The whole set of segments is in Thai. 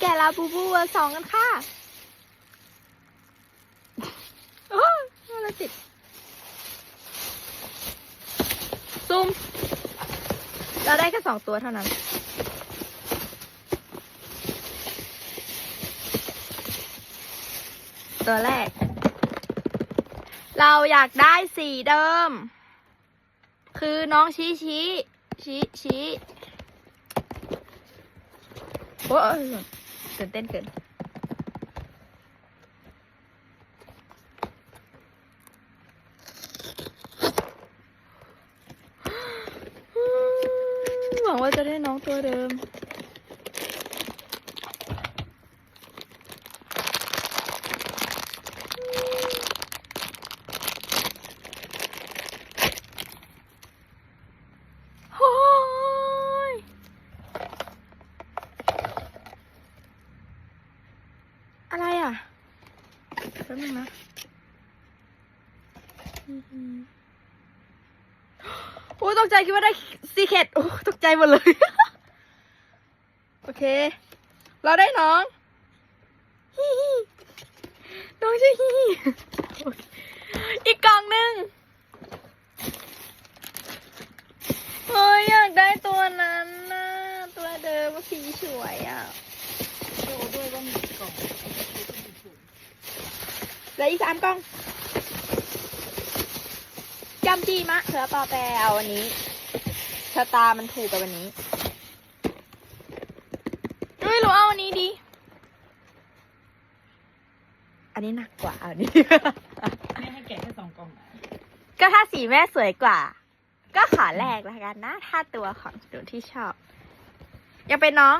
แกะลาบูบูเวอร์สองกันค่ะโอ้ยน่ารักจิตซูมเราได้แค่สองตัวเท่านั้น ตัวแรก เราอยากได้สีเดิม คือน้องชี้ชี้ชี้ชี้โอ้ย ตื่นเต้นเกินหวังว่าจะได้น้องตัวเดิม โอ้ยอะไรอะ แป๊บนึงนะอืมโอ้ยตกใจคิดว่าได้ซีเคดโอ้ตกใจหมดเลย โอเค เราได้น้องฮิฮิน้องชื่อฮิฮิโอ้ยอีกกล่องหนึ่งเฮ้ยอยากได้ตัวนั้นนะตัวเดิมสีสวยอะโชว์ด้วยว่ามีกล่อง เหลืออีกสามกล่องจำจีมะเสือปอแปรเอาวันนี้ชะตามันถูกกับวันนี้ไม่รู้เอาวันนี้ดี อันนี้หนักกว่าเอาอันนี้ไม่ให้แกะแค่สองกล่องอะก็ถ้าสีแม่สวยกว่า ก็ขอแรกแล้วกันนะ ถ้าตัวของหนูที่ชอบ ยังเป็นน้อง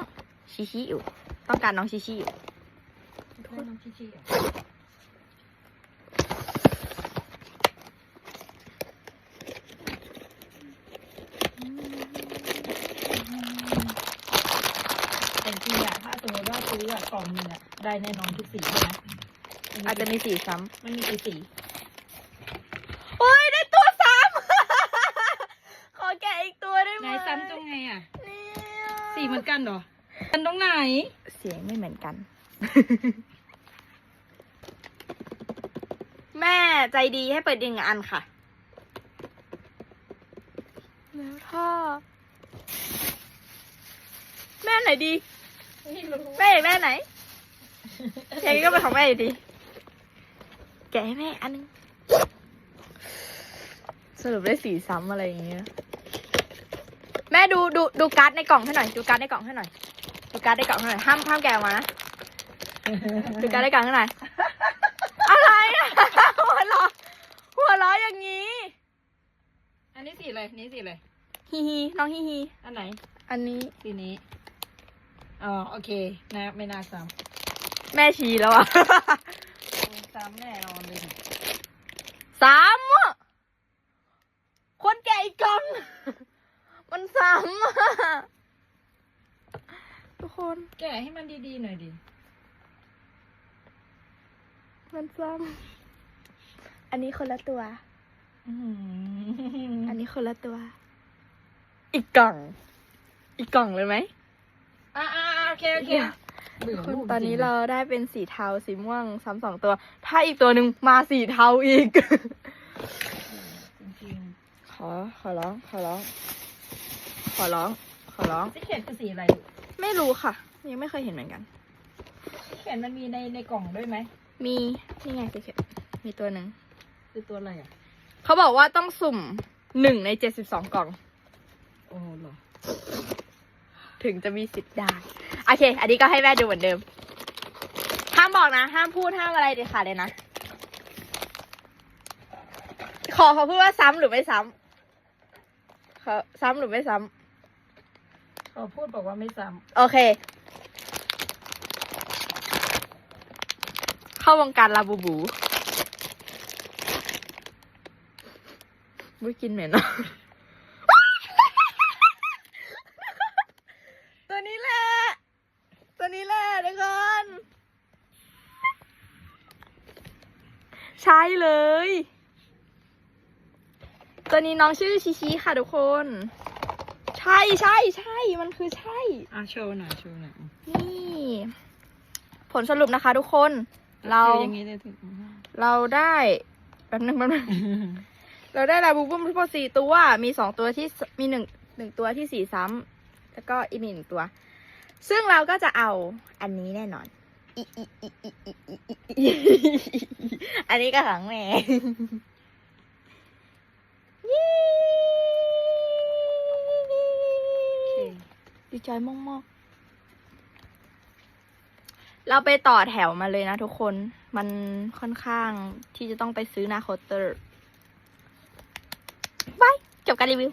ชิชิอยู่ ต้องการน้องชิชิอยู่ได้น้องชิชิอะแต่จริงๆอะถ้าสมมติว่าซื้ ออะกล่องหนึงอะได้แน่นอนทุกสีใช่ไหมอาจจะมีสีซ้มันมีกี่สีำโอ้ยได้ตัวซ้ำ ขอแกะอีกตัวได้ไหไหมนซ้ำตรงไงอะเนี่ยสีเหมือนกันเหรอกันตรงไหน เสียงไม่เหมือนกัน แม่ใจดีให้เปิดดึงอันค่ะ แล้วท่อแม่ไหนดี แม่อยากได้ไหนอย่างนี้ก็เป็นของแม่อยู่ดี แกะให้แม่อันนึง สรุปได้สีซ้ำอะไรอย่างเงี้ย แม่ดูดูดูการ์ดในกล่องให้หน่อย ดูการ์ดในกล่องให้หน่อย ดูการ์ดในกล่องให้หน่อย ห้ามห้ามแกะออกมานะ ดูการ์ดในกล่องให้หน่อย อะไรอะหัวเราะหัวเราะอย่างนี้ อันนี้สีอะไรนี่สีอะไรฮีฮีน้องฮีฮีอันไหน อันนี้ สีนี้ อ๋อโอเคนะไม่น่าซ้แม่ชี้แล้วอะำซ้ำแน่นอนเลยซ้ำอะคนแก่อีกกล่อง มันซ้ำอะทุกคน แกะให้มันดีๆหน่อยดิมันซ้ำอันนี้คนละตัว อื้อหืออันนี้คนละตัว อีกกล่อง อีกกล่องเลยไหม อ่าโอ เคโอเคเดี๋ยวเบื่อคนรูปตอนนี้จงๆเราได้เป็นสีเทาสีม่วงซ้ำสองตัว ถ้าอีกตัวหนึ่งมาสีเทาอีก จริงขอขอร้อง ขอร้อง ขอร้อง ขอร้องๆที่เขนคือสีอะไรไม่รู้ค่ะ ยังไม่เคยเห็นเหมือนกันที่เขนมันมีในในกล่องด้วยไหมมีนี่ไงสีเขียวมีตัวหนึ่งคือตัวอะไรอะเขาบอกว่าต้องสุ่มหนึ่งในเจ็ดสิบสองกล่อง โอ้เหรอ ถึงจะมีสิทธิ์ได้ โอเค อันนี้ก็ให้แม่ดูเหมือนเดิม ห้ามบอกนะ ห้ามพูดห้ามอะไรเด็ดขาดเลยนะ ขอเขาพูดว่าซ้ำหรือไม่ซ้ำเขาซ้ำหรือไม่ซ้เขาพูดบอกว่าไม่ซ้ำโอเค เข้าวงการลาบูบูบุ้ยกินเหม็นเนาะ ตัวนี้แหละ ตัวนี้แหละทุกคน ใช่เลย ตัวนี้น้องชื่อชิชิค่ะทุกคน ใช่ใช่ใช่มันคือใช่ำอะโชว์หน่อยโชว์หน่อยนี่ ผลสรุปนะคะทุกคน เรา คืออย่างนี้เลยถึงเราได้แป๊บนึงแป๊บนึง เราได้ลาบูบูมทั้งหมดสี่ตัว มีสองตัวที่สมีหนึ่งหนึ่งตัวที่สีซ้ำแล้วก็อีกหนึ่งตัว ซึ่งเราก็จะเอาอันนี้แน่นอน อันนี้ก็ของแม่ดีใจมากๆ เราไปต่อแถวมาเลยนะทุกคน มันค่อนข้างที่จะต้องไปซื้อนาโคเตอร์บาย จบการรีวิว